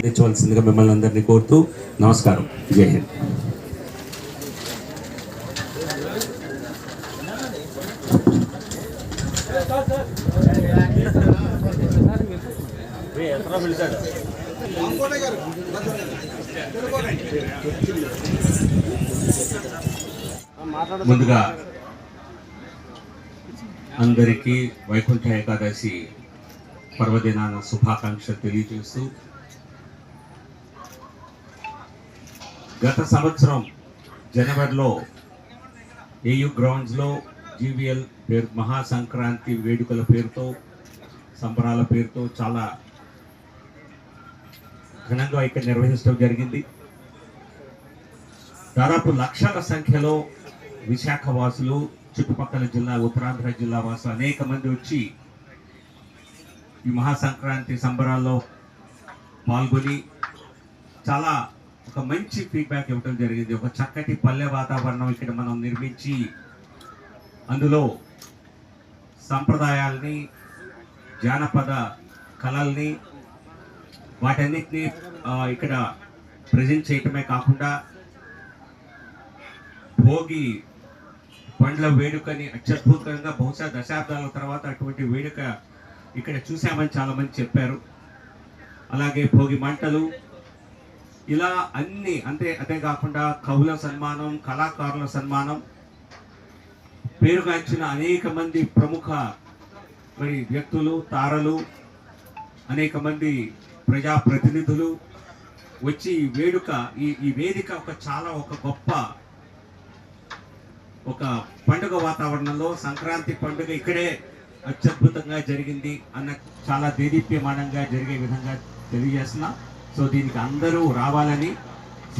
తెచ్చవలసిందిగా మిమ్మల్ని అందరినీ కోరుతూ నమస్కారం. జై హింద్. ముందుగా అందరికీ వైకుంఠ ఏకాదశి పర్వదినాన శుభాకాంక్షలు తెలియజేస్తూ గత సంవత్సరం జనవరిలో ఏయు గ్రౌండ్స్లో జీవీఎల్ పేరు మహాసంక్రాంతి వేడుకల పేరుతో సంబరాల పేరుతో చాలా ఘనంగా ఇక్కడ నిర్వహించడం జరిగింది. దాదాపు లక్షల సంఖ్యలో విశాఖ వాసులు చుట్టుపక్కల జిల్లా ఉత్తరాంధ్ర జిల్లా వాసులు అనేక మంది వచ్చి ఈ మహాసంక్రాంతి సంబరాల్లో పాల్గొని చాలా ఒక మంచి ఫీడ్బ్యాక్ ఇవ్వడం జరిగింది. ఒక చక్కటి పల్లె వాతావరణం ఇక్కడ మనం నిర్మించి అందులో సంప్రదాయాల్ని జానపద కళల్ని వాటన్నిటిని ఇక్కడ ప్రజెంట్ చేయటమే కాకుండా భోగి పండ్ల వేడుకని అత్యద్భుతంగా బహుశా దశాబ్దాల తర్వాత అటువంటి వేడుక ఇక్కడ చూసామని చాలామంది చెప్పారు. అలాగే భోగి మంటలు. ఇలా అన్ని అంతే అదే కాకుండా కవుల సన్మానం కళాకారుల సన్మానం పేరుగాంచిన అనేక మంది ప్రముఖ మరి వ్యక్తులు తారలు అనేక మంది ప్రజాప్రతినిధులు వచ్చి ఈ వేడుక ఈ ఈ వేదిక ఒక చాలా ఒక గొప్ప ఒక పండుగ వాతావరణంలో సంక్రాంతి పండుగ ఇక్కడే అత్యద్భుతంగా జరిగింది అన్న చాలా దేదీప్యమానంగా జరిగే విధంగా తెలియజేస్తున్నా. సో దీనికి అందరూ రావాలని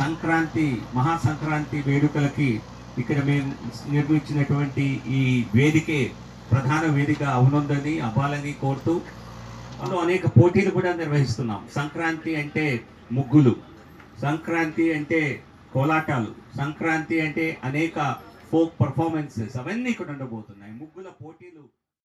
సంక్రాంతి మహాసంక్రాంతి వేడుకలకి ఇక్కడ మేము నిర్మించినటువంటి ఈ వేదికే ప్రధాన వేదిక అవునుందని అవ్వాలని కోరుతూ అందులో అనేక పోటీలు కూడా నిర్వహిస్తున్నాం. సంక్రాంతి అంటే ముగ్గులు సంక్రాంతి అంటే కోలాటాలు సంక్రాంతి అంటే అనేక ఫోక్ పర్ఫార్మెన్సెస్ అవన్నీ ఇక్కడ ఉండబోతున్నాయి. ముగ్గుల పోటీలు